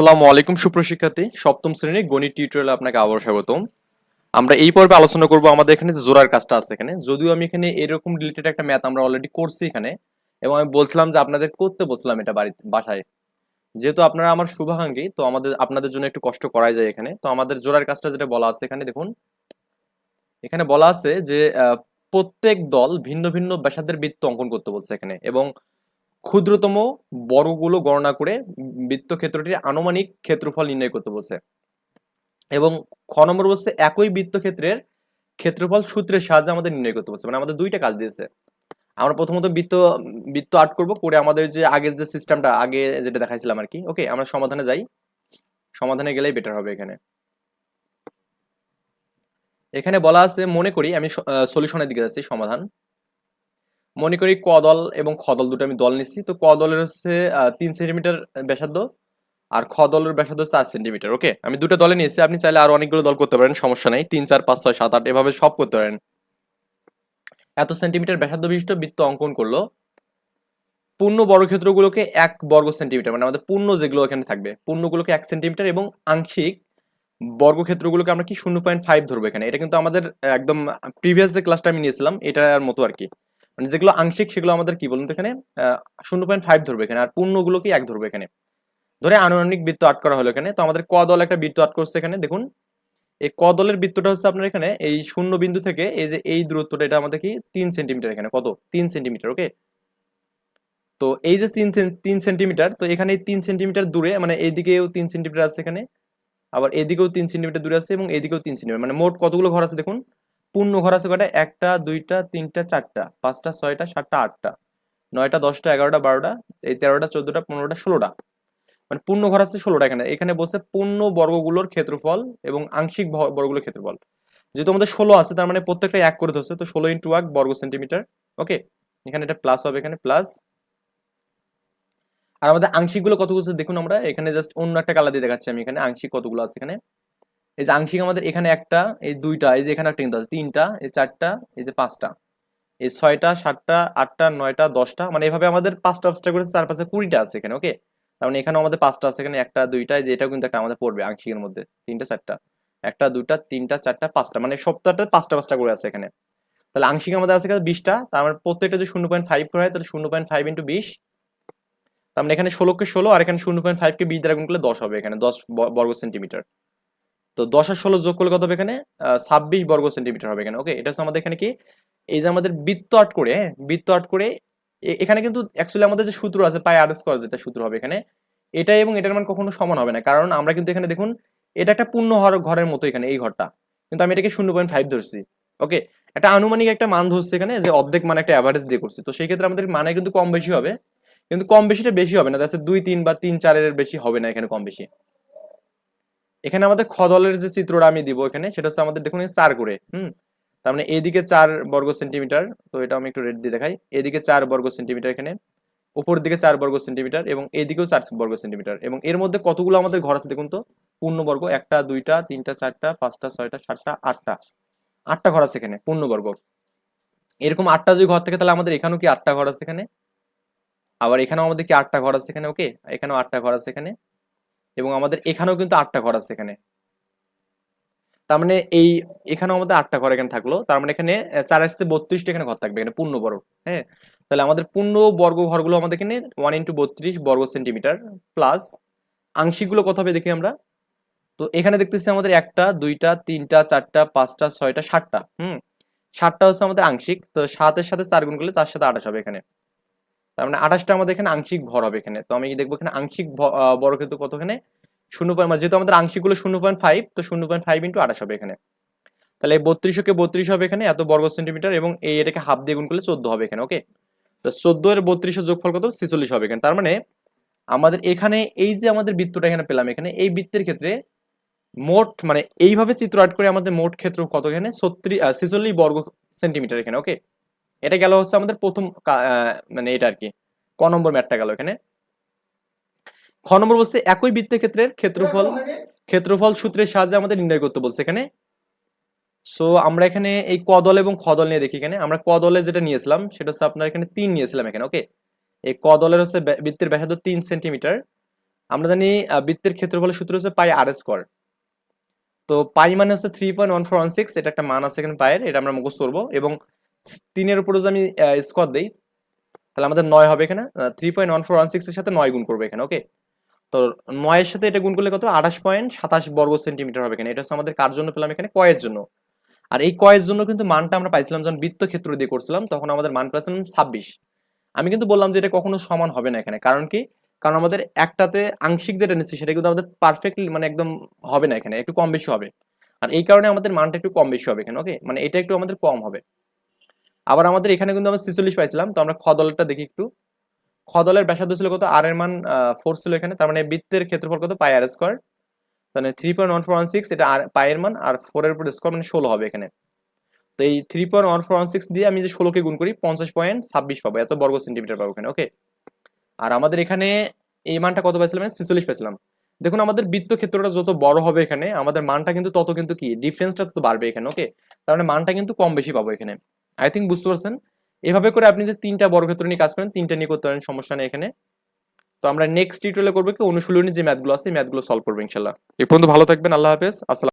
আসসালামু আলাইকুম সুপ্রশিক্ষার্থী সপ্তম শ্রেণির গণিত টিউটোরিয়ালে আপনাকে আবার স্বাগতম। আমরা এই পর্বে আলোচনা করব আমাদের এখানে যে জোড়ার কাজটা আছে এখানে। যদিও আমি এখানে এরকম রিলেটেড একটা ম্যাথ আমরা অলরেডি করছি এখানে, এবং আমি বলছিলাম যে আপনাদের করতে বলছিলাম এটা বাড়িতে, বাসায়। যেহেতু আপনারা আমার শুভাকাঙ্ক্ষী, তো আমাদের, আপনাদের জন্য একটু কষ্ট করাই যায় এখানে। তো আমাদের জোড়ার কাজটা যেটা বলা আছে এখানে, দেখুন। এখানে বলা আছে যে প্রত্যেক দল ভিন্ন ভিন্ন ব্যাসাদের বৃত্ত অঙ্কন করতে বলছে এখানে, এবং ক্ষুদ্রতম বর্গগুলো গণনা করে বৃত্ত ক্ষেত্রটির আনুমানিক ক্ষেত্রফল নির্ণয় করতে বলছে। এবং খ নম্বর বলছে, একই বৃত্ত ক্ষেত্রের ক্ষেত্রফল সূত্রের সাহায্যে আমাদের নির্ণয় করতে বলছে। মানে আমাদের দুইটা কাজ দিয়েছে। আমরা প্রথমত বৃত্ত বৃত্ত আর্ট করব, করে আমাদের যে আগের যে সিস্টেমটা আগে যেটা দেখাইছিলাম আর কি ওকে আমরা সমাধানে যাই। সমাধানে গেলেই বেটার হবে এখানে। এখানে বলা আছে, মনে করি, আমি সলিউশনের দিকে যাচ্ছি, সমাধান। মনে করি ক দল এবং খ দল দুটো আমি দল নিচ্ছি তো ক দলের হচ্ছে তিন সেন্টিমিটার ব্যাসার্ধ আর খ দলের ব্যাসার্ধ চার সেন্টিমিটার, ওকে? আমি দুটো দলে নিয়েছি, আপনি চাইলে আরও অনেকগুলো দল করতে পারেন, সমস্যা নেই। তিন, চার, পাঁচ, ছয়, সাত, আট, এভাবে সব করতে পারেন। এত সেন্টিমিটার ব্যাসার্ধ বিশিষ্ট বৃত্ত অঙ্কন করল, পূর্ণ বর্গক্ষেত্রগুলোকে এক বর্গ সেন্টিমিটার মানে আমাদের পূর্ণ যেগুলো এখানে থাকবে, পূর্ণগুলোকে এক সেন্টিমিটার এবং আংশিক বর্গক্ষেত্রগুলোকে আমরা কি শূন্য পয়েন্ট ফাইভ ধরবো এখানে? এটা কিন্তু আমাদের, একদম প্রিভিয়াস যে ক্লাসটা আমি নিয়েছিলাম, এটার মতো আর কি। মানে যেগুলো আংশিক সেগুলো আমাদের কি বলুন তো এখানে? শূন্য পয়েন্ট ফাইভ ধরবে এখানে, আর পূর্ণগুলোকে এক ধরবে এখানে। ধরে আনুমানিক বৃত্ত আট করা হলো এখানে। তো আমাদের ক দল একটা বৃত্ত আট করছে এখানে, দেখুন। এই ক দলের বৃত্তটা হচ্ছে আপনার এখানে, এই শূন্য বিন্দু থেকে এই যে এই দূরত্বটা, এটা আমাদের কি? তিন সেন্টিমিটার এখানে। কত? তিন সেন্টিমিটার ওকে তো এই যে তিন তিন সেন্টিমিটার তো এখানে তিন সেন্টিমিটার দূরে মানে এইদিকেও তিন সেন্টিমিটার আছে এখানে, আবার এদিকেও তিন সেন্টিমিটার দূরে আছে এবং এদিকেও তিন সেন্টিমিটার মানে মোট কতগুলো ঘর আছে দেখুন? পূর্ণ ঘর আছে কয়টা? একটা, দুইটা, তিনটা, চারটা। পাঁচটা, ছয়টা, সাতটা, আটটা। নয়টা, দশটা, এগারোটা, বারোটা, এই তেরোটা, চোদ্দটা, পনেরোটা, ষোলোটা। মানে পূর্ণ ঘর আছে ষোলোটা এখানে। এখানে বলছে পূর্ণ বর্গগুলোর ক্ষেত্রফল এবং আংশিক বর্গগুলোর ক্ষেত্রফল। যেহেতু আমাদের ষোলো আছে, তার মানে প্রত্যেকটা এক করে ধরছে, তো ষোলো ইন্টু এক বর্গ সেন্টিমিটার ওকে এখানে এটা প্লাস হবে, এখানে প্লাস আর আমাদের আংশিকগুলো কতগুলো দেখুন আমরা। এখানে জাস্ট অন্য একটা কালার দিয়ে দেখাচ্ছি আমি এখানে। আংশিক কতগুলো আছে এখানে? এই যে আংশিক আমাদের এখানে একটা, এই দুইটা, এই যে এখানে একটা কিন্তু আছে, তিনটা, এই চারটা, এই যে পাঁচটা। এই ছয়টা, সাতটা, আটটা, নয়টা, দশটা মানে এভাবে আমাদের পাঁচটা পাঁচটা করে চার পাঁচটা কুড়িটা আছে এখানে ওকে তার মানে এখানেও আমাদের পাঁচটা আছে, এখানে একটা, দুইটা যে এটাও কিন্তু একটা আমাদের পড়বে আংশিকের মধ্যে, তিনটা, চারটা। একটা, দুইটা, তিনটা, চারটা, পাঁচটা মানে সপ্তাহটা পাঁচটা পাঁচটা করে আছে এখানে। তাহলে আংশিক আমাদের আছে এখানে বিশটা, তার মানে প্রত্যেকটা যে শূন্য পয়েন্ট ফাইভ করে হয়, তাহলে শূন্য পয়েন্ট ফাইভ ইন্টু বিশ। তার মানে এখানে ষোলোকে ষোলো, আর এখানে শূন্য পয়েন্ট ফাইভকে বিশ দ্বারা গুণ করলে দশ হবে এখানে, দশ বর্গ সেন্টিমিটার তো দশ আর ষোলো যোগ করলে কত হবে এখানে? ছাব্বিশ বর্গ সেন্টিমিটার হবে এখানে। ওকে এটা হচ্ছে আমাদের এখানে কি? এই যে আমাদের বৃত্ত আট করে হ্যাঁ? বৃত্ত আট করে এখানে কিন্তু অ্যাকচুয়ালি আমাদের যে সূত্র আছে, পাই আর স্কোয়ার যেটা সূত্র হবে এখানে, এটা এবং এটার মান কখনো সমান হবে না। কারণ আমরা কিন্তু এখানে দেখুন, এটা একটা পূর্ণ হওয়ার ঘরের মতো এখানে, এই ঘরটা। কিন্তু আমি এটাকে শূন্য পয়েন্ট ফাইভ ধরছি। ওকে একটা আনুমানিক একটা মান ধরছে এখানে, যে অর্ধেক মানে একটা অ্যাভারেজ দিয়ে করছি। তো সেই ক্ষেত্রে আমাদের মানে কিন্তু কম বেশি হবে। কিন্তু কম বেশিটা বেশি হবে না দুই, তিন বা তিন, চারের বেশি হবে না এখানে কম বেশি। এখানে আমাদের খ দলের যে চিত্রটা আমি দিব এখানে, সেটা হচ্ছে আমাদের দেখুন চার করে, হুম? তার মানে এদিকে চার বর্গ সেন্টিমিটার, তো এটা আমি একটু রেড দিয়ে দেখাই এদিকে চার বর্গ সেন্টিমিটার এখানে উপরের দিকে চার বর্গ সেন্টিমিটার এবং এদিকেও চার বর্গ সেন্টিমিটার এবং এর মধ্যে কতগুলো আমাদের ঘর আছে দেখুন তো? পূর্ণবর্গ একটা, দুইটা, তিনটা, চারটা, পাঁচটা, ছয়টা, সাতটা, আটটা আটটা ঘর আছে এখানে, পূর্ণবর্গ। এরকম আটটা যদি ঘর থাকে তাহলে আমাদের এখানেও কি আটটা ঘর আছে এখানে? আবার এখানেও আমাদের কি আটটা ঘর আছে এখানে? ওকে, এখানেও আটটা ঘর আছে এখানে। এবং আমাদের এখানেও কিন্তু আটটা ঘর আছে এখানে। তার মানে এই, এখানেও আমাদের আটটা ঘর এখানে থাকল। তার মানে এখানে চার আসতে বত্রিশটা এখানে ঘর থাকবে, এখানে পূর্ণ বর্গ হ্যাঁ? তাহলে আমাদের পূর্ণ বর্গ ঘরগুলো আমাদের এখানে ওয়ান ইন্টু বত্রিশ বর্গ সেন্টিমিটার প্লাস আংশিকগুলো কত হবে দেখি আমরা? তো এখানে দেখতেছি আমাদের একটা, দুইটা, তিনটা, চারটা, পাঁচটা, ছয়টা, সাতটা, হুম? সাতটা হচ্ছে আমাদের আংশিক, তো সাতের সাথে চার গুণ করলে চার সাথে আঠাশ হবে এখানে। তার মানে আঠাশটা আমাদের এখানে আংশিক ভর হবে এখানে। তো আমি দেখব এখানে আংশিক বর্গ কিন্তু কত এখানে? শূন্য পয়েন্ট যেহেতু আমাদের আংশিকগুলো শূন্য পয়েন্ট ফাইভ তো শূন্য পয়েন্ট ফাইভ ইন্টু আঠাশ হবে এখানে। তাহলে বত্রিশকে বত্রিশ হবে এখানে, এত বর্গ সেন্টিমিটার, এবং এই এটাকে হাফ দিয়ে গুণ করলে চোদ্দ হবে এখানে ওকে তো চোদ্দ এর বত্রিশের যোগফল কত? ছেচল্লিশ হবে এখানে। তার মানে আমাদের এখানে এই যে আমাদের বৃত্তটা এখানে পেলাম এখানে, এই বৃত্তের ক্ষেত্রে মোট মানে এইভাবে চিত্র আট করে আমাদের মোট ক্ষেত্র কত এখানে? ছত্রিশ ছেচল্লিশ বর্গ সেন্টিমিটার এখানে ওকে এটা গেল হচ্ছে আমাদের প্রথম মানে এটা আর কি, ক নম্বর ম্যাটটা গেল এখানে। খ নম্বর বলছে, একই বৃত্তের ক্ষেত্রে ক্ষেত্রফল ক্ষেত্রফল সূত্রের সাহায্যে আমাদের নির্ণয় করতে বলছে এখানে। সো আমরা এখানে এই কদল এবং খ দল নিয়ে দেখি এখানে। আমরা কদলে যেটা নিয়েছিলাম, সেটা হচ্ছে আপনার এখানে তিন নিয়েছিলাম এখানে ওকে এই কদলের হচ্ছে বৃত্তের ব্যাসার্ধ তিন সেন্টিমিটার। আমরা জানি বৃত্তের ক্ষেত্রফলের সূত্র হচ্ছে পাই আর স্কোয়ার। তো পাই মানে হচ্ছে three point one four one six এটা একটা মান আছে এখানে পায়ের, এটা আমরা মুখস্থ করব। এবং তিনের উপরে যদি আমি স্কোয়ার দিই, তাহলে আমাদের নয় হবে এখানে three point one four one সিক্সের সাথে নয় গুণ করবে এখানে ওকে তো নয়ের সাথে এটা গুণ করলে কত? আঠাশ পয়েন্ট সাতাশ বর্গ সেন্টিমিটার হবে এখানে। এটা হচ্ছে আমাদের কার জন্য পেলাম এখানে? কয়ের জন্য। আর এই কয়ের জন্য কিন্তু মানটা আমরা পাইছিলাম যখন বৃত্ত ক্ষেত্র দিয়ে করছিলাম, তখন আমাদের মান পেয়েছিলাম ছাব্বিশ। আমি কিন্তু বললাম যে এটা কখনো সমান হবে না এখানে। কারণ কি? কারণ আমাদের একটাতে আংশিক যেটা নিচ্ছি, সেটা কিন্তু আমাদের পারফেক্টলি মানে একদম হবে না এখানে, একটু কম বেশি হবে। আর এই কারণে আমাদের মানটা একটু কম বেশি হবে এখানে ওকে মানে এটা একটু আমাদের কম হবে। আবার আমাদের এখানে কিন্তু আমরা ছিচল্লিশ পাইছিলাম, তো আমরা খ দলেরটা দেখি একটু। খদলের দলের ব্যাসার্ধ ছিল কত? আর এর মান ফোর ছিল এখানে, তার মানে বৃত্তের ক্ষেত্রফল কত? পাই আর স্কোয়ার মানে three point one four one six এটা আর পায়ের মান, আর ফোর এর উপর স্কোয়ার মানে ষোলো হবে এখানে। তো এই three point one four one six দিয়ে আমি যে ষোলোকে গুণ করি, পঞ্চাশ পয়েন্ট ছাব্বিশ পাবো, এত বর্গ সেন্টিমিটার পাবো এখানে ওকে আর আমাদের এখানে এই মানটা কত পাইছিলাম মানে ছিচল্লিশ পাইছিলাম। দেখুন, আমাদের বৃত্ত ক্ষেত্রটা যত বড় হবে এখানে, আমাদের মানটা কিন্তু তত কিন্তু কি? ডিফারেন্সটা তত বাড়বে এখানে ওকে তার মানে মানটা কিন্তু কম বেশি পাবো এখানে। আই থিঙ্ক বুঝতে পারছেন? এভাবে করে আপনি যে তিনটা বর্গক্ষেত্র নিয়ে কাজ করেন, তিনটা নিয়ে করতে পারেন, সমস্যা নেই এখানে। তো আমরা নেক্সট টিউটোরিয়ালে করব কি অনুশীলনী যে ম্যাথগুলো আছে ম্যাথগুলো সলভ করব ইনশাল্লাহ। এ পর্যন্ত ভালো থাকবেন, আল্লাহ হাফেজ। আসসালাম